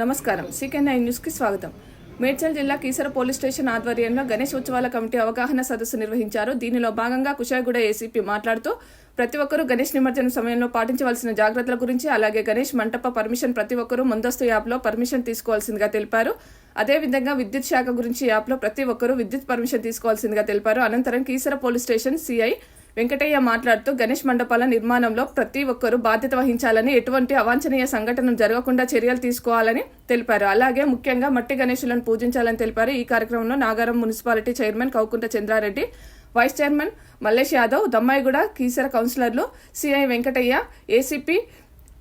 నమస్కారం. CK nine న్యూస్కి స్వాగతం. మేడ్చల్ జిల్లా కీసర పోలీస్ స్టేషన్ ఆధ్వర్యంలో గణేష్ ఉత్సవాల కమిటీ అవగాహన సదస్సు నిర్వహించారు. దీనిలో భాగంగా కుషాయిగూడ ఏసీపీ మాట్లాడుతూ ప్రతి ఒక్కరూ గణేష్ నిమజ్జనం సమయంలో పాటించవలసిన జాగ్రత్తల గురించి అలాగే గణేష్ మంటప పర్మిషన్ ప్రతి ఒక్కరూ ముందస్తు యాప్లో పర్మిషన్ తీసుకోవాల్సిందిగా తెలిపారు. అదేవిధంగా విద్యుత్ శాఖ గురించి యాప్లో ప్రతి ఒక్కరూ విద్యుత్ పర్మిషన్ తీసుకోవాల్సిందిగా తెలిపారు. అనంతరం Keesara police station CI Venkataiah మాట్లాడుతూ గణేష్ మండపాల నిర్మాణంలో ప్రతి ఒక్కరూ బాధ్యత వహించాలని ఎటువంటి అవాంఛనీయ సంఘటనలు జరగకుండా చర్యలు తీసుకోవాలని తెలిపారు. అలాగే ముఖ్యంగా మట్టి గణేశులను పూజించాలని తెలిపారు. ఈ కార్యక్రమంలో Nagaram municipality chairman Kowkunta Chandrareddy vice chairman Mallesh Yadav Dammaiguda Keesara కౌన్సిలర్లు CI Venkataiah ACP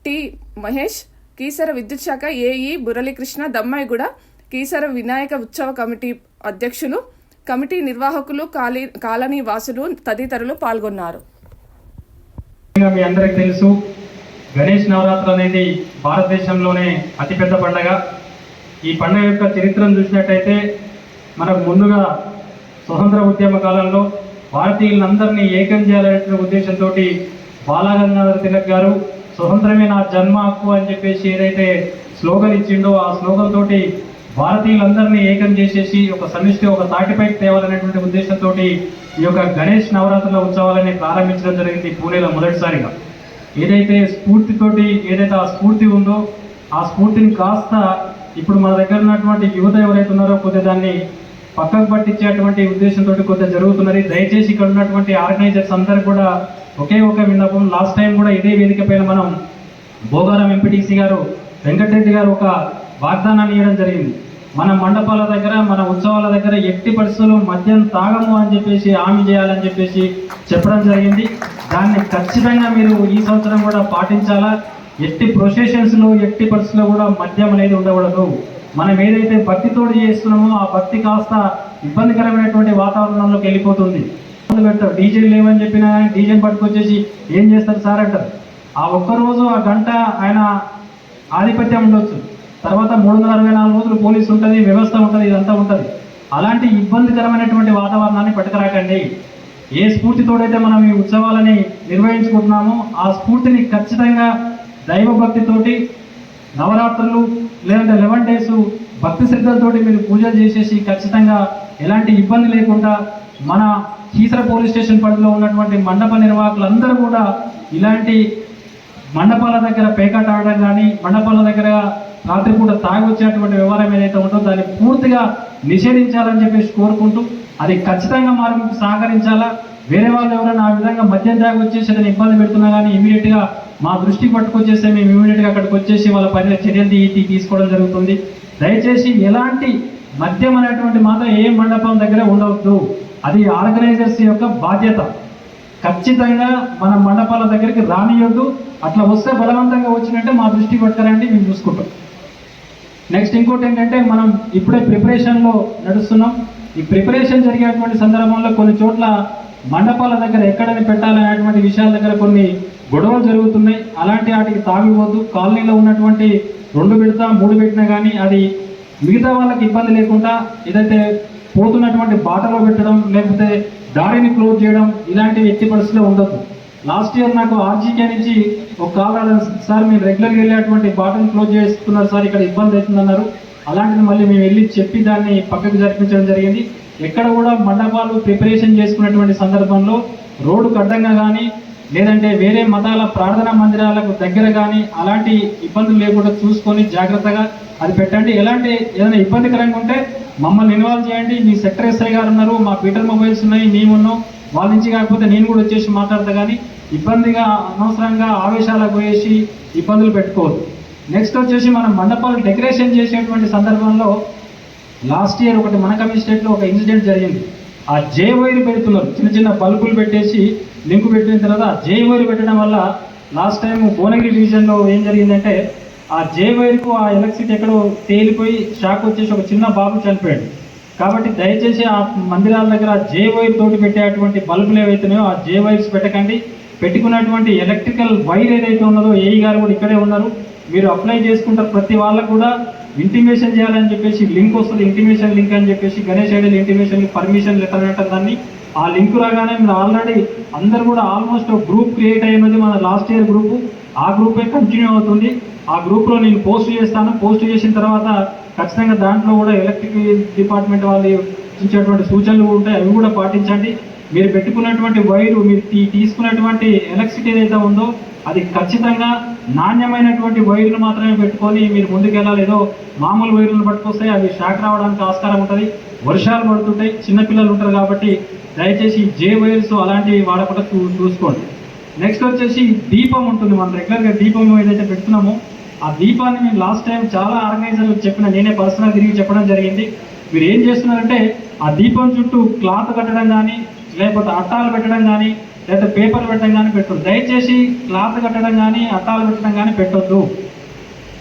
T Mahesh Keesara విద్యుత్ శాఖ ఏఈ మురళీకృష్ణ దమ్మాయిగూడ కీసర వినాయక ఉత్సవ కమిటీ అధ్యక్షులు కమిటీ నిర్వాహకులు కాలీ కాలనీ వాసులు తదితరులు పాల్గొన్నారు. మీ అందరికి తెలుసు గణేష్ నవరాత్రులు అనేది భారతదేశంలోనే అతిపెద్ద పండగ. ఈ పండగ యొక్క చరిత్రను చూసినట్టయితే మనకు ముందుగా స్వతంత్ర ఉద్యమ కాలంలో భారతీయులందరినీ ఏకం చేయాలనే ఉద్దేశంతో బాలగంగాధర తిలక్ గారు స్వతంత్రమే నా జన్మ హక్కు అని చెప్పేసి ఏదైతే స్లోగన్ ఇచ్చిండో ఆ స్లోగన్ తోటి భారతీయులందరినీ ఏకం చేసేసి ఒక సమిష్టి ఒక తాటిపై తేవాలనేటువంటి ఉద్దేశంతో ఈ యొక్క గణేష్ నవరాత్రుల ఉత్సవాలని ప్రారంభించడం జరిగింది పూణేలో మొదటిసారిగా. ఏదైతే స్ఫూర్తితోటి ఏదైతే ఆ స్ఫూర్తి ఉందో ఆ స్ఫూర్తిని కాస్త ఇప్పుడు మన దగ్గర ఉన్నటువంటి యువత ఎవరైతే ఉన్నారో కొద్దిగా దాన్ని పక్కకు పట్టించేటువంటి ఉద్దేశంతో కొద్దిగా జరుగుతున్నది. దయచేసి ఇక్కడ ఉన్నటువంటి ఆర్గనైజర్స్ అందరూ కూడా ఒకే ఒక విన్నపం. లాస్ట్ టైం కూడా ఇదే వేదిక మనం భోగారం ఎంపీటీసీ గారు వెంకటరెడ్డి గారు ఒక వాగ్దానాన్ని ఇవ్వడం జరిగింది. మన మండపాల దగ్గర మన ఉత్సవాల దగ్గర ఎట్టి పరిస్థితుల్లో మద్యం తాగము అని చెప్పేసి హామీ చేయాలని చెప్పేసి చెప్పడం జరిగింది. దాన్ని ఖచ్చితంగా మీరు ఈ సంవత్సరం కూడా పాటించాలా? ఎట్టి ప్రొసెషన్స్లో ఎట్టి పరిస్థితుల్లో కూడా మద్యం అనేది ఉండకూడదు. మనం ఏదైతే భక్తితోటి చేస్తున్నామో ఆ భక్తి కాస్త ఇబ్బందికరమైనటువంటి వాతావరణంలోకి వెళ్ళిపోతుంది. పెడతారు. డీజిల్ లేవని చెప్పినా కానీ పట్టుకొచ్చేసి ఏం చేస్తారు సార్ అంటారు? ఆ ఒక్క రోజు ఆ గంట ఆయన ఆధిపత్యం ఉండొచ్చు. తర్వాత మూడు వందల అరవై నాలుగు రోజులు పోలీసు ఉంటుంది వ్యవస్థ ఉంటుంది ఇదంతా ఉంటుంది. అలాంటి ఇబ్బందికరమైనటువంటి వాతావరణాన్ని పట్టుకురాకండి. ఏ స్ఫూర్తితోడైతే మనం ఈ ఉత్సవాలని నిర్వహించుకుంటున్నామో ఆ స్ఫూర్తిని ఖచ్చితంగా దైవభక్తితోటి నవరాత్రులు లేదంటే లెవెన్ డేస్ భక్తి శ్రద్ధలతోటి మీరు పూజలు చేసేసి ఖచ్చితంగా ఎలాంటి ఇబ్బంది లేకుండా మన కీసర పోలీస్ స్టేషన్ పరిధిలో ఉన్నటువంటి మండప నిర్వాహకులందరూ కూడా ఇలాంటి మండపాల దగ్గర పేకాట ఆడడం కానీ మండపాల దగ్గర రాత్రిపూట తాగి వచ్చేటువంటి వ్యవహారం ఏదైతే ఉంటుందో దాన్ని పూర్తిగా నిషేధించాలని చెప్పేసి కోరుకుంటూ అది ఖచ్చితంగా మార్పు సహకరించాలా? వేరే వాళ్ళు ఎవరైనా ఆ విధంగా మద్యం తాగి వచ్చేసి ఏదైనా ఇబ్బంది పెడుతున్నా కానీ ఇమీడియట్గా మా దృష్టికి పట్టుకొచ్చేస్తే మేము ఇమీడియట్గా అక్కడికి వచ్చేసి వాళ్ళ పని చర్యలు తీ- తీసుకోవడం జరుగుతుంది. దయచేసి ఎలాంటి మద్యం అనేటువంటి మాత్రం ఏ మండపం దగ్గర ఉండవద్దు. అది ఆర్గనైజర్స్ యొక్క బాధ్యత. ఖచ్చితంగా మన మండపాల దగ్గరికి రానియొద్దు. అట్లా వస్తే బలవంతంగా వచ్చినట్టే మా దృష్టికి పట్టుకురండి మేము చూసుకుంటాం. నెక్స్ట్ ఇంకోటి ఏంటంటే మనం ఇప్పుడే ప్రిపరేషన్లో నడుస్తున్నాం. ఈ ప్రిపరేషన్ జరిగేటువంటి సందర్భంలో కొన్ని చోట్ల మండపాల దగ్గర ఎక్కడని పెట్టాలనేటువంటి విషయాల దగ్గర కొన్ని గొడవలు జరుగుతున్నాయి. అలాంటి వాటికి తాగిపోద్దు కాలనీలో ఉన్నటువంటి రెండు పెడతా మూడు పెట్టినా కానీ అది మిగతా వాళ్ళకి ఇబ్బంది లేకుండా ఏదైతే పోతున్నటువంటి బాటలో పెట్టడం లేకపోతే దారిని క్లోజ్ చేయడం ఇలాంటివి ఎట్టి పరిస్థితిలో ఉండదు లాస్ట్ ఇయర్ నాకు ఆర్జీకే నుంచి ఒక కాల్ సార్ మీరు రెగ్యులర్గా వెళ్ళేటువంటి బాటను క్లోజ్ చేస్తున్నారు సార్ ఇక్కడ ఇబ్బంది అవుతుందన్నారు. అలాంటిది మళ్ళీ మేము వెళ్ళి చెప్పి దాన్ని పక్కకు జరిపించడం జరిగింది. ఎక్కడ కూడా మండపాలు ప్రిపరేషన్ చేసుకున్నటువంటి సందర్భంలో రోడ్డుకు అడ్డంగా కానీ లేదంటే వేరే మతాల ప్రార్థనా మందిరాలకు దగ్గర కానీ అలాంటి ఇబ్బందులు లేకుండా చూసుకొని జాగ్రత్తగా అది పెట్టండి. ఎలాంటి ఏదైనా ఇబ్బందికరంగా ఉంటే మమ్మల్ని ఇన్వాల్వ్ చేయండి. మీ సెక్టర్ ఎస్ఐ గారు ఉన్నారు మా పీటర్ మొబైల్స్ ఉన్నాయి మేమున్నాం వాళ్ళ నుంచి కాకపోతే నేను కూడా వచ్చేసి మాట్లాడతా కానీ ఇబ్బందిగా అనవసరంగా ఆవేశాలకు పోయేసి ఇబ్బందులు పెట్టుకోవద్దు. నెక్స్ట్ వచ్చేసి మనం మండపాలు డెకరేషన్ చేసేటువంటి సందర్భంలో లాస్ట్ ఇయర్ ఒకటి మన కమిషనరేట్లో ఒక ఇన్సిడెంట్ జరిగింది. ఆ జే వైర్ పెడుతున్నారు. చిన్న చిన్న బల్బులు పెట్టేసి లింక్ పెట్టిన తర్వాత ఆ జే వైర్ పెట్టడం వల్ల లాస్ట్ టైం భువనగిరి డివిజన్లో ఏం జరిగిందంటే ఆ జే వైర్కు ఆ ఎలక్ట్రిసిటీ ఎక్కడో తేలిపోయి షాక్ వచ్చేసి ఒక చిన్న బాబు చనిపోయాడు. కాబట్టి దయచేసి ఆ మందిరాల దగ్గర ఆ జే వైర్ తోటి పెట్టేటువంటి బల్బులు ఏవైతున్నాయో ఆ జే వైర్స్ పెట్టకండి. పెట్టుకున్నటువంటి ఎలక్ట్రికల్ వైర్ ఏదైతే ఉన్నదో ఏఈ గారు కూడా ఇక్కడే ఉన్నారు. మీరు అప్లై చేసుకుంటారు ప్రతి వాళ్ళకు కూడా. ఇంటిమేషన్ చేయాలని చెప్పేసి లింక్ వస్తుంది ఇంటిమేషన్ లింక్ అని చెప్పేసి Ganesh idol intimation permission letter అంటారు దాన్ని ఆ లింక్ రాగానే మీరు ఆల్రెడీ అందరు కూడా ఆల్మోస్ట్ గ్రూప్ క్రియేట్ అయినది మన లాస్ట్ ఇయర్ గ్రూప్ ఆ గ్రూపే కంటిన్యూ అవుతుంది. ఆ గ్రూప్లో నేను పోస్ట్ చేస్తాను. పోస్ట్ చేసిన తర్వాత ఖచ్చితంగా దాంట్లో కూడా ఎలక్ట్రిక్ డిపార్ట్మెంట్ వాళ్ళు ఇచ్చేటువంటి సూచనలు ఉంటాయి. అవి కూడా పాటించండి. మీరు పెట్టుకున్నటువంటి వైరు మీరు తీసుకున్నటువంటి ఎలక్ట్రిసిటీ ఏదైతే ఉందో అది ఖచ్చితంగా నాణ్యమైనటువంటి వైర్లు మాత్రమే పెట్టుకొని మీరు ముందుకెళ్ళాలి. ఏదో మామూలు వైర్లను పట్టుకొస్తే అవి షాక్ రావడానికి ఆస్కారం ఉంటుంది. వర్షాలు పడుతుంటాయి. చిన్నపిల్లలు ఉంటారు కాబట్టి దయచేసి జే వైర్స్ అలాంటివి వాడకుండా చూ చూసుకోండి. నెక్స్ట్ వచ్చేసి దీపం ఉంటుంది. మనం రెగ్యులర్గా దీపం ఏదైతే పెడుతున్నామో ఆ దీపాన్ని మేము లాస్ట్ టైం చాలా ఆర్గనైజర్లు చెప్పిన నేనే పర్సనల్ తిరిగి చెప్పడం జరిగింది. మీరు ఏం చేస్తున్నారంటే ఆ దీపం చుట్టూ క్లాత్ కట్టడం కానీ లేకపోతే అట్టాలు పెట్టడం కానీ లేదా పేపర్ పెట్టడం కానీ పెట్టొద్దు. దయచేసి క్లాత్ కట్టడం కానీ అట్టాలు పెట్టడం కానీ పెట్టొద్దు.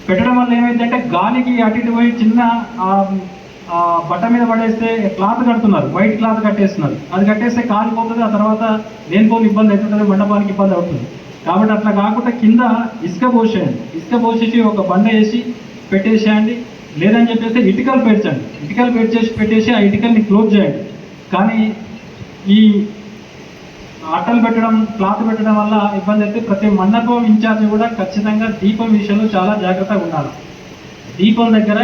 పెట్టడం వల్ల ఏమైందంటే గాలికి అటు ఇటు పోయి చిన్న బట్ట మీద పడేస్తే క్లాత్ కడుతున్నారు. వైట్ క్లాత్ కట్టేస్తున్నారు. అది కట్టేస్తే కాలిపోతుంది ఆ తర్వాత లేనిపోని ఇబ్బంది అవుతుంటుంది మండపానికి ఇబ్బంది అవుతుంది. కాబట్టి అట్లా కాకుండా కింద ఇసుక పోసేయండి. ఇసుక పోసేసి ఒక బండ వేసి పెట్టేసేయండి. లేదని చెప్పేసి ఇటుకలు పెంచండి ఇటుకలు పేర్చేసి పెట్టేసి ఆ ఇటుకల్ని క్లోజ్ చేయండి. కానీ ఈ అట్టలు పెట్టడం క్లాత్ పెట్టడం వల్ల ఇబ్బంది అయితే ప్రతి మండపం ఇన్ఛార్జ్ కూడా ఖచ్చితంగా దీపం విషయంలో చాలా జాగ్రత్తగా ఉండాలి. దీపం దగ్గర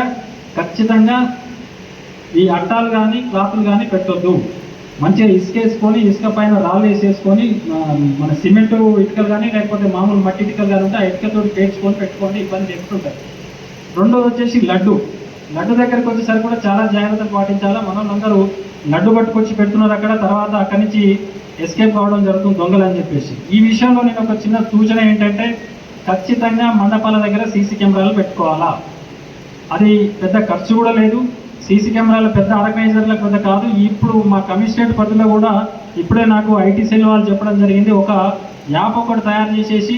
ఖచ్చితంగా ఈ అట్టాలు కానీ క్లాతులు కానీ పెట్టొద్దు. మంచిగా ఇసుక వేసుకొని ఇసుక పైన రాళ్ళు వేసేసుకొని మన సిమెంట్ ఇటుకలు కానీ లేకపోతే మామూలు మట్టి ఇటుకలు కానీ ఉంటే ఆ ఇటుకతో పేర్చుకొని పెట్టుకోండి ఇబ్బంది చెప్తుంటారు రెండోది వచ్చేసి లడ్డు. లడ్డు దగ్గరికి వచ్చేసరికి కూడా చాలా జాగ్రత్తలు పాటించాలా? మనం అందరూ లడ్డు పట్టుకొచ్చి పెడుతున్నారు అక్కడ. తర్వాత అక్కడి నుంచి ఎస్కేప్ కావడం జరుగుతుంది దొంగలు అని చెప్పేసి. ఈ విషయంలో నేను ఒక చిన్న సూచన ఏంటంటే ఖచ్చితంగా మండపాల దగ్గర సీసీ కెమెరాలు పెట్టుకోవాలా? అది పెద్ద ఖర్చు కూడా లేదు. సీసీ కెమెరాలు పెద్ద ఆర్గనైజర్లకు పెద్ద కాదు. ఇప్పుడు మా కమిషనరేట్ పరిధిలో కూడా ఇప్పుడే నాకు ఐటీ సెల్ వాళ్ళు చెప్పడం జరిగింది. ఒక యాప్ ఒకటి తయారు చేసేసి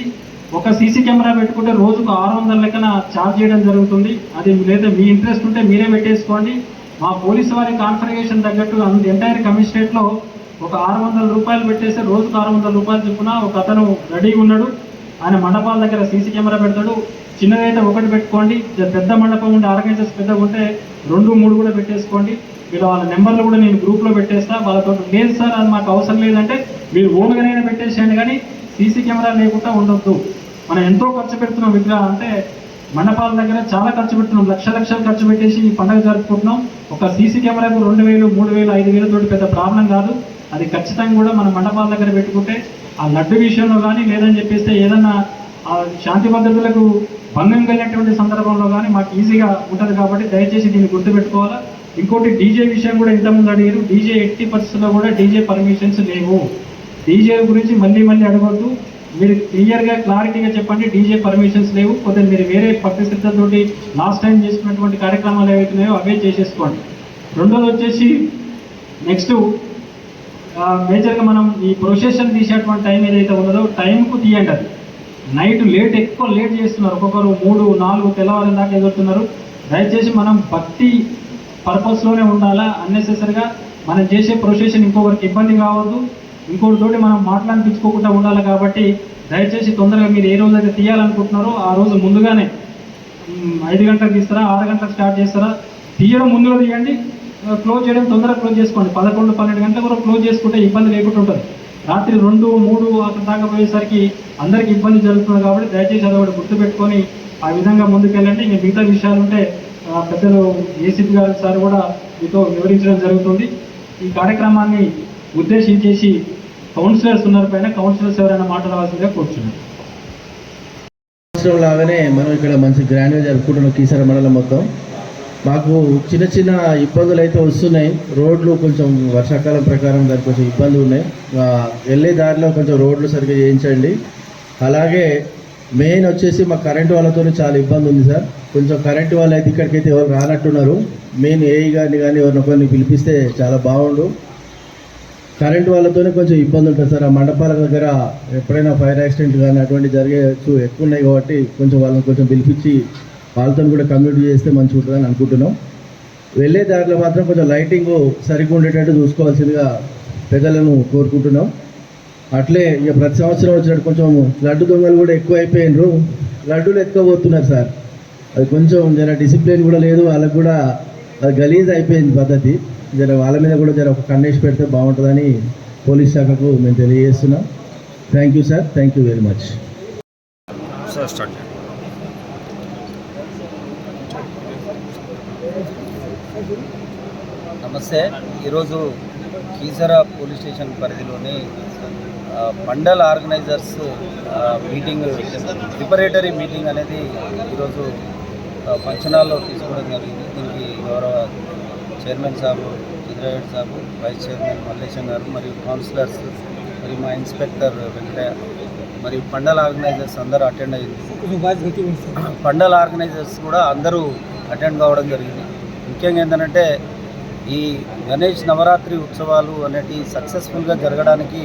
ఒక సీసీ కెమెరా పెట్టుకుంటే రోజుకు ఆరు వందల లెక్కన ఛార్జ్ చేయడం జరుగుతుంది. అది లేదా మీ ఇంట్రెస్ట్ ఉంటే మీరే పెట్టేసుకోండి. మా పోలీసు వారి కాన్ఫిగరేషన్ తగ్గట్టు ఎంటైర్ కమిషనరేట్లో ఒక ఆరు వందల రూపాయలు పెట్టేస్తే రోజుకు ఆరు వందల రూపాయలు చొప్పున ఒక అతను రెడీగా ఉన్నాడు. ఆయన మండపాల దగ్గర సీసీ కెమెరా పెడతాడు. చిన్నదైతే ఒకటి పెట్టుకోండి. పెద్ద మండపం ఉండే ఆర్గనైజర్స్ పెద్దగా ఉంటే రెండు మూడు కూడా పెట్టేసుకోండి. వీళ్ళ వాళ్ళ నెంబర్లు కూడా నేను గ్రూప్లో పెట్టేస్తా. వాళ్ళతో లేదు సార్ అది మాకు అవసరం లేదంటే మీరు ఓన్గానైనా పెట్టేసేయండి. కానీ సీసీ కెమెరా లేకుండా ఉండొద్దు. మనం ఎంతో ఖర్చు పెడుతున్నాం విగ్రహం అంటే మండపాల దగ్గర చాలా ఖర్చు పెట్టున్నాం లక్ష లక్షలు ఖర్చు పెట్టేసి ఈ పండుగ జరుపుకుంటున్నాం. ఒక సీసీ కెమెరాకు రెండు వేలు మూడు వేలు ఐదు వేలు తోటి పెద్ద ప్రాబ్లం కాదు. అది ఖచ్చితంగా కూడా మన మండపాల దగ్గర పెట్టుకుంటే ఆ లడ్డు విషయంలో కానీ లేదని చెప్పేస్తే ఏదన్నా ఆ శాంతి భద్రతలకు భంగం కలిగినటువంటి సందర్భంలో కానీ మాకు ఈజీగా ఉంటుంది కాబట్టి దయచేసి దీన్ని గుర్తుపెట్టుకోవాలా. ఇంకోటి డీజే విషయం కూడా ఇంతకుముందు అడిగారు. డీజే ఎట్టి పరిస్థితుల్లో కూడా డీజే పర్మిషన్స్ లేవు. డీజే గురించి మళ్ళీ మళ్ళీ అడగొద్దు. మీరు క్లియర్గా క్లారిటీగా చెప్పండి. డీజే పర్మిషన్స్ లేవు. కొద్దిగా మీరు వేరే పరిస్థితులతోటి లాస్ట్ టైం చేసుకున్నటువంటి కార్యక్రమాలు ఏవైతున్నాయో అవే చేసేసుకోండి. రెండోది వచ్చేసి నెక్స్ట్ మేజర్గా మనం ఈ ప్రొసెషన్ తీసేటువంటి టైం ఏదైతే ఉన్నదో టైంకు తీయండి అది. నైట్ లేట్ ఎక్కువ లేట్ చేస్తున్నారు. ఒక్కొక్కరు మూడు నాలుగు తెల్లవారి దాకా ఎదురుతున్నారు. దయచేసి మనం భక్తి పర్పస్లోనే ఉండాలా? అన్నెసెసరిగా మనం చేసే ప్రొసెషన్ ఇంకొకరికి ఇబ్బంది కావద్దు. ఇంకోటితోటి మనం మాట్లాడిపించుకోకుండా ఉండాలి కాబట్టి దయచేసి తొందరగా మీరు ఏ రోజు అయితే తీయాలనుకుంటున్నారో ఆ రోజు ముందుగానే ఐదు గంటలకు తీస్తారా ఆరు గంటలకు స్టార్ట్ చేస్తారా తీయడం ముందుగా తీయండి. క్లోజ్ చేయడం తొందరగా క్లోజ్ చేసుకోండి. పదకొండు పన్నెండు గంటల వరకు క్లోజ్ చేసుకుంటే ఇబ్బంది లేకుండా ఉంటుంది. రాత్రి రెండు మూడు అక్కడ దాకా పోయేసరికి అందరికి ఇబ్బంది జరుగుతుంది కాబట్టి దయచేసి అది ఒకటి గుర్తుపెట్టుకొని ఆ విధంగా ముందుకెళ్ళండి. ఇంకా మిగతా విషయాలు ఉంటే పెద్దలు ఏసీపీ గారు సార్ కూడా మీతో వివరించడం జరుగుతుంది. ఈ కార్యక్రమాన్ని ఉద్దేశించేసి కౌన్సిలర్స్ ఉన్నారు పైన కౌన్సిలర్స్ ఎవరైనా మాట్లాడవలసిందిగా కూర్చున్నారు లాగానే మనం ఇక్కడ మంచి గ్రాండ్గా జరుపుకుంటున్నాం కీసర మండలం మొత్తం. మాకు చిన్న చిన్న ఇబ్బందులు అయితే వస్తున్నాయి. రోడ్లు కొంచెం వర్షాకాలం ప్రకారం దానికి కొంచెం ఇబ్బందులు ఉన్నాయి. వెళ్ళే దారిలో కొంచెం రోడ్లు సరిగ్గా చేయించండి. అలాగే మెయిన్ వచ్చేసి మా కరెంటు వాళ్ళతో చాలా ఇబ్బంది ఉంది సార్. కొంచెం కరెంటు వాళ్ళు అయితే ఇక్కడికైతే ఎవరు రానట్టున్నారు. మెయిన్ ఏఈ గారిని కానీ ఎవరిని ఒకరిని పిలిపిస్తే చాలా బాగుండు. కరెంట్ వాళ్ళతోనే కొంచెం ఇబ్బంది ఉంటుంది సార్. ఆ మండపాల దగ్గర ఎప్పుడైనా ఫైర్ యాక్సిడెంట్ కానీ అటువంటి జరిగే ఎక్కువ ఉన్నాయి కాబట్టి కొంచెం వాళ్ళని కొంచెం పిలిపించి వాళ్ళతో కూడా కమ్యూనిటీ చేస్తే మంచిగా ఉంటుందని అనుకుంటున్నాం. వెళ్ళే దారిలో మాత్రం కొంచెం లైటింగ్ సరిగ్గా ఉండేటట్టు చూసుకోవాల్సిందిగా పెద్దలను కోరుకుంటున్నాం. అట్లే ఇక ప్రతి సంవత్సరం వచ్చినట్టు కొంచెం లడ్డు దొంగలు కూడా ఎక్కువ అయిపోయినారు లడ్డూలు ఎత్తుకోబోతున్నారు సార్. అది కొంచెం జర డిసిప్లిన్ కూడా లేదు. వాళ్ళకు కూడా అది గలీజ్ అయిపోయింది పద్ధతి. జర వాళ్ళ మీద కూడా జర ఒక కన్నేసి పెడితే బాగుంటుందని పోలీస్ శాఖకు మేము తెలియజేస్తున్నాం. Thank you sir thank you very much నమస్తే. ఈరోజు కీసరా పోలీస్ స్టేషన్ పరిధిలోని mandal organisers meeting preparatory meeting అనేది ఈరోజు మంచనాల్లో తీసుకోవడం జరిగింది. దీనికి గౌరవ చైర్మన్ సాబు ఇంద్రారెడ్డి సాబు వైస్ చైర్మన్ మల్లేశం గారు మరియు కౌన్సిలర్స్ మరియు మా ఇన్స్పెక్టర్ వెంకటయ్య మరియు పండల్ ఆర్గనైజర్స్ అందరూ అటెండ్ అయ్యింది. పండల్ ఆర్గనైజర్స్ కూడా అందరూ అటెండ్ కావడం జరిగింది. ముఖ్యంగా ఏంటంటే ఈ గణేష్ నవరాత్రి ఉత్సవాలు అనేటి సక్సెస్ఫుల్గా జరగడానికి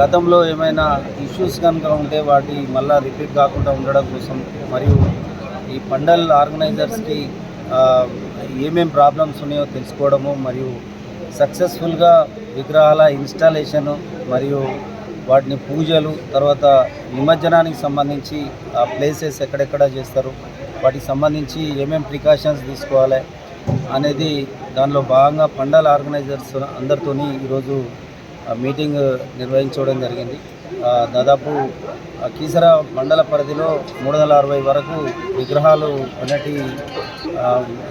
గతంలో ఏమైనా ఇష్యూస్ కనుక ఉంటే వాటి మళ్ళా రిపీట్ కాకుండా ఉండడం కోసం మరియు ఈ పండల్ ఆర్గనైజర్స్కి ఏమేమి ప్రాబ్లమ్స్ ఉన్నాయో తెలుసుకోవడము మరియు సక్సెస్ఫుల్గా విగ్రహాల ఇన్స్టాలేషను మరియు వాటిని పూజలు తర్వాత నిమజ్జనానికి సంబంధించి ఆ ప్లేసెస్ ఎక్కడెక్కడ చేస్తారు వాటికి సంబంధించి ఏమేమి ప్రికాషన్స్ తీసుకోవాలి అనేది దానిలో భాగంగా పండల్ ఆర్గనైజర్స్ అందరితోని ఈరోజు ఆ మీటింగ్ నిర్వహించడం జరిగింది. దాదాపు కీసర మండల పరిధిలో మూడు వందల అరవై వరకు విగ్రహాలు అనేటి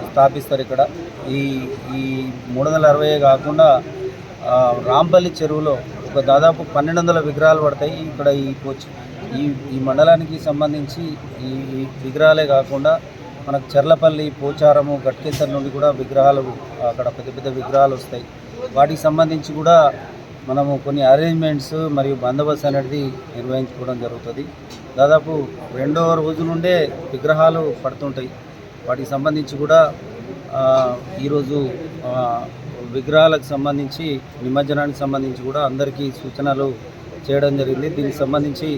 స్థాపిస్తారు ఇక్కడ. ఈ ఈ మూడు వందల అరవై కాకుండా రాంపల్లి చెరువులో ఒక దాదాపు పన్నెండు వందల విగ్రహాలు పడతాయి. ఇక్కడ ఈ ఈ ఈ మండలానికి సంబంధించి ఈ ఈ విగ్రహాలే కాకుండా మనకు చెర్లపల్లి పోచారము గట్కేసర్ నుండి కూడా విగ్రహాలు అక్కడ పెద్ద పెద్ద విగ్రహాలు వస్తాయి. వాటికి సంబంధించి కూడా మనము కొన్ని అరేంజ్మెంట్స్ మరియు బందోబస్తు అనేది నిర్వహించుకోవడం జరుగుతుంది. దాదాపు రెండో రోజు నుండే విగ్రహాలు పడుతుంటాయి. వాటికి సంబంధించి కూడా ఈరోజు విగ్రహాలకు సంబంధించి నిమజ్జనానికి సంబంధించి కూడా అందరికీ సూచనలు చేయడం జరిగింది. దీనికి సంబంధించి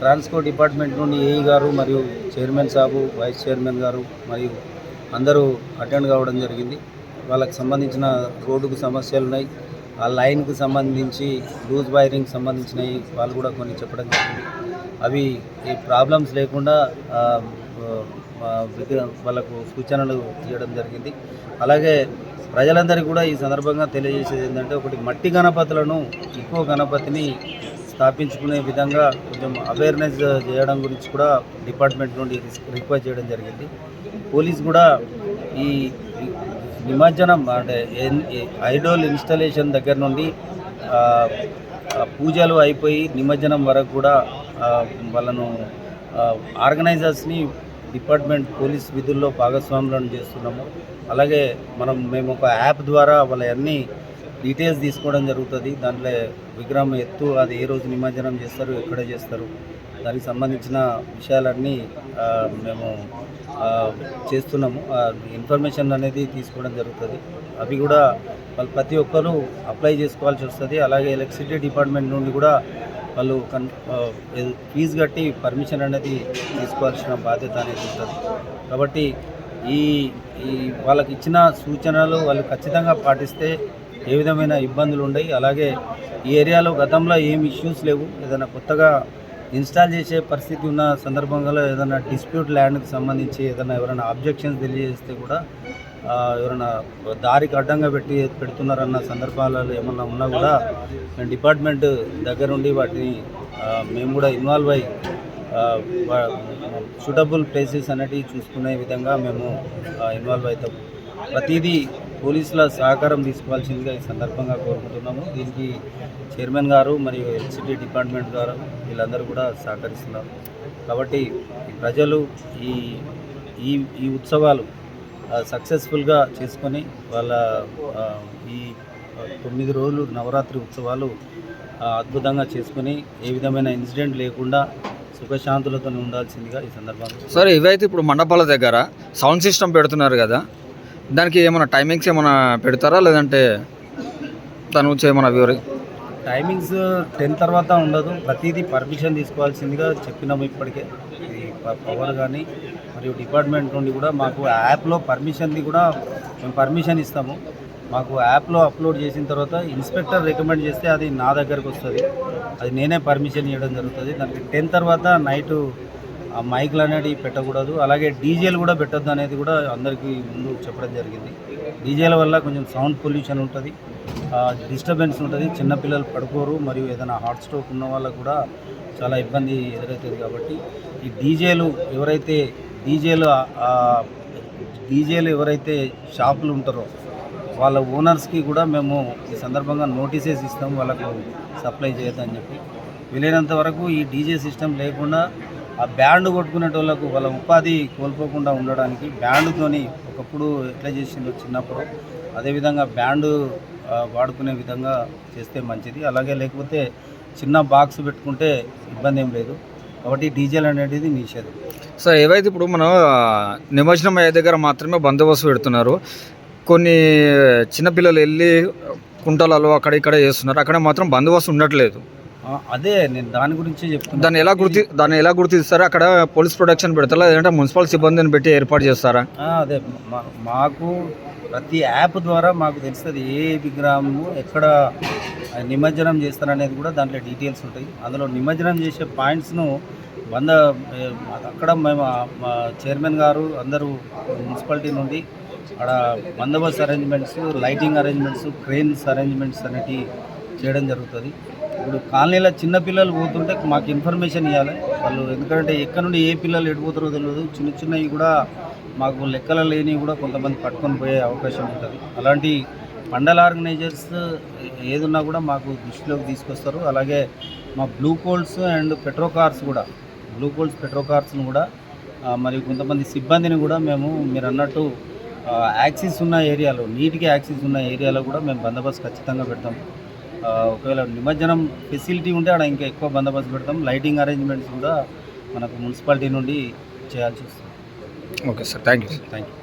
ట్రాన్స్పోర్ట్ డిపార్ట్మెంట్ నుండి ఏఈ గారు మరియు చైర్మన్ సాబు వైస్ చైర్మన్ గారు మరియు అందరూ అటెండ్ కావడం జరిగింది. వాళ్ళకి సంబంధించిన రోడ్డుకు సమస్యలు ఉన్నాయి ఆ లైన్కు సంబంధించి లూజ్ వైరింగ్ సంబంధించినవి వాళ్ళు కూడా కొన్ని చెప్పడం జరిగింది. అవి ఈ ప్రాబ్లమ్స్ లేకుండా వాళ్ళకు సూచనలు ఇవ్వడం జరిగింది. అలాగే ప్రజలందరికీ కూడా ఈ సందర్భంగా తెలియజేసేది ఏంటంటే ఒకటి మట్టి గణపతులను ఎక్కువ గణపతిని స్థాపించుకునే విధంగా కొంచెం అవేర్నెస్ చేయడం గురించి కూడా డిపార్ట్మెంట్ నుండి రిక్వెస్ట్ చేయడం జరిగింది. పోలీస్ కూడా ఈ నిమజ్జనం అంటే ఐడోల్ ఇన్స్టాలేషన్ దగ్గర నుండి పూజలు అయిపోయి నిమజ్జనం వరకు కూడా వాళ్ళను ఆర్గనైజర్స్ని డిపార్ట్మెంట్ పోలీస్ విధుల్లో భాగస్వాములను చేస్తున్నాము. అలాగే మనం మేము ఒక యాప్ ద్వారా వాళ్ళన్నీ డీటెయిల్స్ తీసుకోవడం జరుగుతుంది. దాంట్లో విగ్రహం ఎత్తు అది ఏ రోజు నిమజ్జనం చేస్తారు ఎక్కడ చేస్తారు దానికి సంబంధించిన విషయాలన్నీ మేము చేస్తున్నాము. ఇన్ఫర్మేషన్ అనేది తీసుకోవడం జరుగుతుంది. అవి కూడా వాళ్ళు ప్రతి ఒక్కరూ అప్లై చేసుకోవాల్సి వస్తుంది. అలాగే ఎలక్ట్రిసిటీ డిపార్ట్మెంట్ నుండి కూడా వాళ్ళు కన్ ఫీజు కట్టి పర్మిషన్ అనేది తీసుకోవాల్సిన బాధ్యత అనేది ఉంటుంది. కాబట్టి ఈ ఈ వాళ్ళకి ఇచ్చిన సూచనలు వాళ్ళు ఖచ్చితంగా పాటిస్తే ఏ విధమైన ఇబ్బందులు ఉండవు అలాగే ఈ ఏరియాలో గతంలో ఏం ఇష్యూస్ లేవు. ఏదైనా కొత్తగా ఇన్స్టాల్ చేసే పరిస్థితి ఉన్న సందర్భంలో ఏదైనా డిస్ప్యూట్ ల్యాండ్కి సంబంధించి ఏదైనా ఎవరైనా అబ్జెక్షన్స్ తెలియజేస్తే కూడా ఎవరైనా దారికి అడ్డంగా పెట్టి పెడుతున్నారన్న సందర్భాలలో ఏమన్నా ఉన్నా కూడా మేము డిపార్ట్మెంట్ దగ్గరుండి వాటిని మేము కూడా ఇన్వాల్వ్ అయ్యి సూటబుల్ ప్లేసెస్ అనేటివి చూసుకునే విధంగా మేము ఇన్వాల్వ్ అవుతాం. ప్రతిదీ పోలీసుల సహకారం తీసుకోవాల్సిందిగా ఈ సందర్భంగా కోరుకుంటున్నాము. దీనికి చైర్మన్ గారు మరియు ఎలక్ట్రిసిటీ డిపార్ట్మెంట్ గారు వీళ్ళందరూ కూడా సహకరిస్తున్నారు. కాబట్టి ప్రజలు ఈ ఈ ఈ ఉత్సవాలు సక్సెస్ఫుల్గా చేసుకొని వాళ్ళ ఈ తొమ్మిది రోజులు నవరాత్రి ఉత్సవాలు అద్భుతంగా చేసుకొని ఏ విధమైన ఇన్సిడెంట్ లేకుండా సుఖశాంతులతో ఉండాల్సిందిగా ఈ సందర్భంగా సరే ఇవైతే ఇప్పుడు మండపాల దగ్గర సౌండ్ సిస్టమ్ పెడుతున్నారు కదా. దానికి ఏమైనా టైమింగ్స్ ఏమైనా పెడతారా? లేదంటే దాని గురించి ఏమైనా వివరి టైమింగ్స్ టెన్ తర్వాత ఉండదు. ప్రతిదీ పర్మిషన్ తీసుకోవాల్సిందిగా చెప్పినాము ఇప్పటికే. ప- పవర్ కానీ మరియు డిపార్ట్మెంట్ నుండి కూడా మాకు యాప్లో పర్మిషన్ది కూడా మేము పర్మిషన్ ఇస్తాము. మాకు యాప్లో అప్లోడ్ చేసిన తర్వాత ఇన్స్పెక్టర్ రికమెండ్ చేస్తే అది నా దగ్గరకు వస్తుంది. అది నేనే పర్మిషన్ ఇవ్వడం జరుగుతుంది. దానికి టెన్ తర్వాత నైటు ఆ మైక్లు అనేవి పెట్టకూడదు. అలాగే డీజేలు కూడా పెట్టద్దు అనేది కూడా అందరికీ ముందు చెప్పడం జరిగింది. డీజేల వల్ల కొంచెం సౌండ్ పొల్యూషన్ ఉంటుంది డిస్టర్బెన్స్ ఉంటుంది. చిన్నపిల్లలు పడుకోరు మరియు ఏదైనా హార్ట్ స్ట్రోక్ ఉన్న వాళ్ళకు కూడా చాలా ఇబ్బంది ఎదురవుతుంది కాబట్టి ఈ డీజేలు ఎవరైతే డీజేలు డీజేలు ఎవరైతే షాపులు ఉంటారో వాళ్ళ ఓనర్స్కి కూడా మేము ఈ సందర్భంగా నోటీసెస్ ఇస్తాం. వాళ్ళకు సప్లై చేయొద్దని చెప్పి. వీలైనంత వరకు ఈ డీజే సిస్టమ్ లేకుండా ఆ బ్యాండ్ కొట్టుకునేటోళ్ళకు వాళ్ళ ఉపాధి కోల్పోకుండా ఉండడానికి బ్యాండ్తోని ఒకప్పుడు ఎట్లా చేసిందో చిన్నప్పుడు అదేవిధంగా బ్యాండ్ వాడుకునే విధంగా చేస్తే మంచిది. అలాగే లేకపోతే చిన్న బాక్స్ పెట్టుకుంటే ఇబ్బంది ఏం లేదు. కాబట్టి డీజిల్ అనేది నిషేధం. సార్ ఏవైతే ఇప్పుడు మనం నిమజ్జనం అయ్యే దగ్గర మాత్రమే బందోబస్తు పెడుతున్నారు. కొన్ని చిన్నపిల్లలు వెళ్ళి కుంటలలో అక్కడ ఇక్కడ చేస్తున్నారు. అక్కడ మాత్రం బందోబస్తు ఉండట్లేదు. అదే నేను దాని గురించే చెప్తున్నాను దాన్ని ఎలా గుర్తి దాన్ని ఎలా గుర్తిస్తారా? అక్కడ పోలీస్ ప్రొటెక్షన్ పెడతారా? లేదంటే మున్సిపల్ సిబ్బందిని పెట్టి ఏర్పాటు చేస్తారా? అదే మా- మాకు ప్రతి యాప్ ద్వారా మాకు తెలుస్తుంది ఏ విగ్రహము ఎక్కడ నిమజ్జనం చేస్తారనేది కూడా దాంట్లో డీటెయిల్స్ ఉంటాయి. అందులో నిమజ్జనం చేసే పాయింట్స్ను వంద అక్కడ మేము చైర్మన్ గారు అందరూ మున్సిపాలిటీ నుండి అక్కడ బందోబస్తు arrangements lighting arrangements cranes arrangements అనేటివి చేయడం జరుగుతుంది. ఇప్పుడు కాలనీలో చిన్న పిల్లలు పోతుంటే మాకు ఇన్ఫర్మేషన్ ఇవ్వాలి. వాళ్ళు ఎందుకంటే ఎక్కడ నుండి ఏ పిల్లలు ఎడిపోతారో తెలియదు. చిన్న చిన్నవి కూడా మాకు లెక్కలు లేని కూడా కొంతమంది పట్టుకొని పోయే అవకాశం ఉంటుంది. అలాంటి మండల ఆర్గనైజర్స్ ఏదున్నా కూడా మాకు దృష్టిలోకి తీసుకొస్తారు. అలాగే మా blue colts and petro cars కూడా బ్లూ కోల్స్ పెట్రో కార్స్ను కూడా మరియు కొంతమంది సిబ్బందిని కూడా మేము మీరు అన్నట్టు యాక్సిస్ ఉన్న ఏరియాలో నీటికి యాక్సిస్ ఉన్న ఏరియాలో కూడా మేము బందోబస్తు ఖచ్చితంగా పెడతాం. ఒకవేళ నిమజ్జనం ఫెసిలిటీ ఉంటే అక్కడ ఇంకా ఎక్కువ బందోబస్తు పెడతాం. లైటింగ్ అరేంజ్మెంట్స్ కూడా మనకు మున్సిపాలిటీ నుండి చేయాల్సి వస్తుంది. Okay sir thank you thank you